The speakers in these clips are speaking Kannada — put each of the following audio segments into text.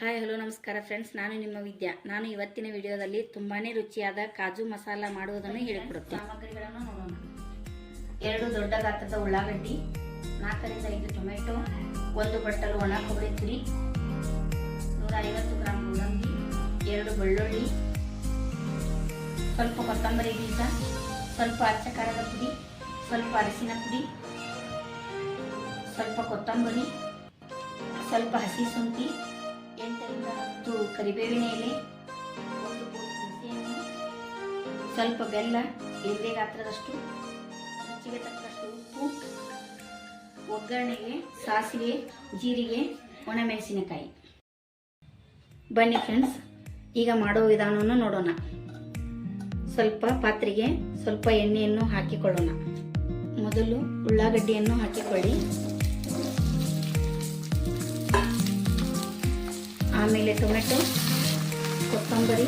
ಹಾಯ್ ಹಲೋ ನಮಸ್ಕಾರ ಫ್ರೆಂಡ್ಸ್ ನಾನು ನಿಮ್ಮ ವಿದ್ಯಾ. ನಾನು ಇವತ್ತಿನ ವಿಡಿಯೋದಲ್ಲಿ ತುಂಬಾನೇ ರುಚಿಯಾದ ಕಾಜು ಮಸಾಲ ಮಾಡುವುದನ್ನು ಹೇಳಿಕೊಡುತ್ತೇನೆ. ಸಾಮಗ್ರಿಗಳನ್ನು ನೋಡೋಣ. ಎರಡು ದೊಡ್ಡ ಗಾತ್ರದ ಉಳ್ಳಾಗಡ್ಡಿ ನಾಲ್ಕರಿಂದ ಐದು ಟೊಮೆಟೊ ಒಂದು ಬಟ್ಟಲು ಒಣ ಕೊಬ್ಬರಿ ತುರಿ ನೂರ ಐವತ್ತು ಗ್ರಾಂ ಗುಲಂಬಿ ಎರಡು ಬೆಳ್ಳುಳ್ಳಿ ಸ್ವಲ್ಪ ಕೊತ್ತಂಬರಿ ಬೀಜ ಸ್ವಲ್ಪ ಅಚ್ಚ ಖಾರದ ಪುಡಿ ಸ್ವಲ್ಪ ಅರಿಶಿನ ಪುಡಿ ಸ್ವಲ್ಪ ಕೊತ್ತಂಬರಿ ಸ್ವಲ್ಪ ಹಸಿ ಶುಂಠಿ ಹತ್ತು ಕರಿಬೇವಿನ ಎಲೆ ಸ್ವಲ್ಪ ಬೆಲ್ಲ ಎಣ್ಣೆ ಗಾತ್ರದಷ್ಟು, ರುಚಿಗೆ ತಕ್ಕಷ್ಟು ಉಪ್ಪು, ಒಗ್ಗರಣೆಗೆ, ಸಾಸಿವೆ, ಜೀರಿಗೆ, ಒಣಮೆಣಸಿನಕಾಯಿ. ಬನ್ನಿ ಫ್ರೆಂಡ್ಸ್ ಈಗ ಮಾಡೋ ವಿಧಾನವನ್ನು ನೋಡೋಣ. ಸ್ವಲ್ಪ ಪಾತ್ರೆಗೆ ಸ್ವಲ್ಪ ಎಣ್ಣೆಯನ್ನು ಹಾಕಿಕೊಳ್ಳೋಣ. ಮೊದಲು ಉಳ್ಳಾಗಡ್ಡಿಯನ್ನು ಹಾಕಿಕೊಳ್ಳಿ. ಆಮೇಲೆ ಟೊಮೆಟೊ ಕೊತ್ತಂಬರಿ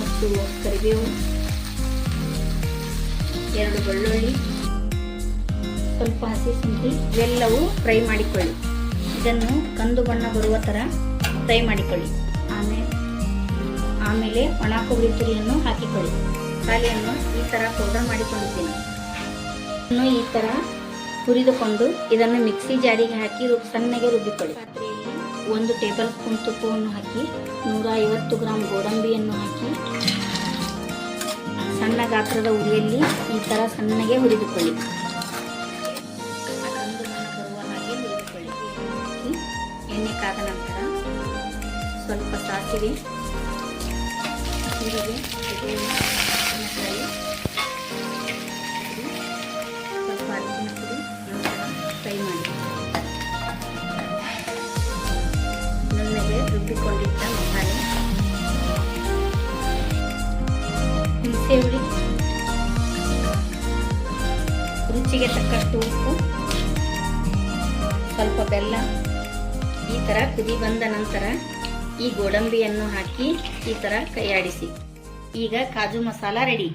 ಮತ್ತು ಕರಿಬೇವು, ಎರಡು ಬೆಳ್ಳುಳ್ಳಿ, ಸ್ವಲ್ಪ ಹಸಿ ಶುಂಠಿ, ಇವೆಲ್ಲವೂ ಫ್ರೈ ಮಾಡಿಕೊಳ್ಳಿ. ಇದನ್ನು ಕಂದು ಬಣ್ಣ ಬರುವ ಥರ ಫ್ರೈ ಮಾಡಿಕೊಳ್ಳಿ. ಆಮೇಲೆ ಆಮೇಲೆ ಒಣ ಕೊಬ್ಬರಿ ತುರಿಯನ್ನು ಹಾಕಿಕೊಳ್ಳಿ. ಖಾಲಿಯನ್ನು ಈ ಥರ ಪೌಡರ್ ಇನ್ನು ಈ ಥರ ಹುರಿದುಕೊಂಡು ಇದನ್ನು ಮಿಕ್ಸಿ ಜಾರಿಗೆ ಹಾಕಿ ಸಣ್ಣಗೆ ರುಬ್ಬಿಕೊಳ್ಳಿ. ಪಾತ್ರೆಯಲ್ಲಿ ಒಂದು ಟೇಬಲ್ ಸ್ಪೂನ್ ತುಪ್ಪವನ್ನು ಹಾಕಿ ನೂರ ಐವತ್ತು ಗ್ರಾಮ್ ಗೋಡಂಬಿಯನ್ನು ಹಾಕಿ, ಸಣ್ಣ ಗಾತ್ರದ ಉರಿಯಲ್ಲಿ ಈ ಥರ ಸಣ್ಣಗೆ ಹುರಿದುಕೊಳ್ಳಿ. ಹಾಗೆ ಎಣ್ಣೆ ಕಾದ ನಂತರ ಸ್ವಲ್ಪ ಸಾಸಿವೆ ರುಬ್ಬಿಕೊಂಡಿದ್ದ ಮಸಾಲೆ ಹುಣಸೆ ಹುಳಿ ರುಚಿಗೆ ತಕ್ಕಷ್ಟು ಉಪ್ಪು, ಸ್ವಲ್ಪ ಬೆಲ್ಲ, ಈ ಥರ ಕುದಿ ಬಂದ ನಂತರ ಈ ಗೋಡಂಬಿಯನ್ನು ಹಾಕಿ ಈ ಥರ ಕೈಯಾಡಿಸಿ. ಈಗ ಕಾಜು ಮಸಾಲ ರೆಡಿ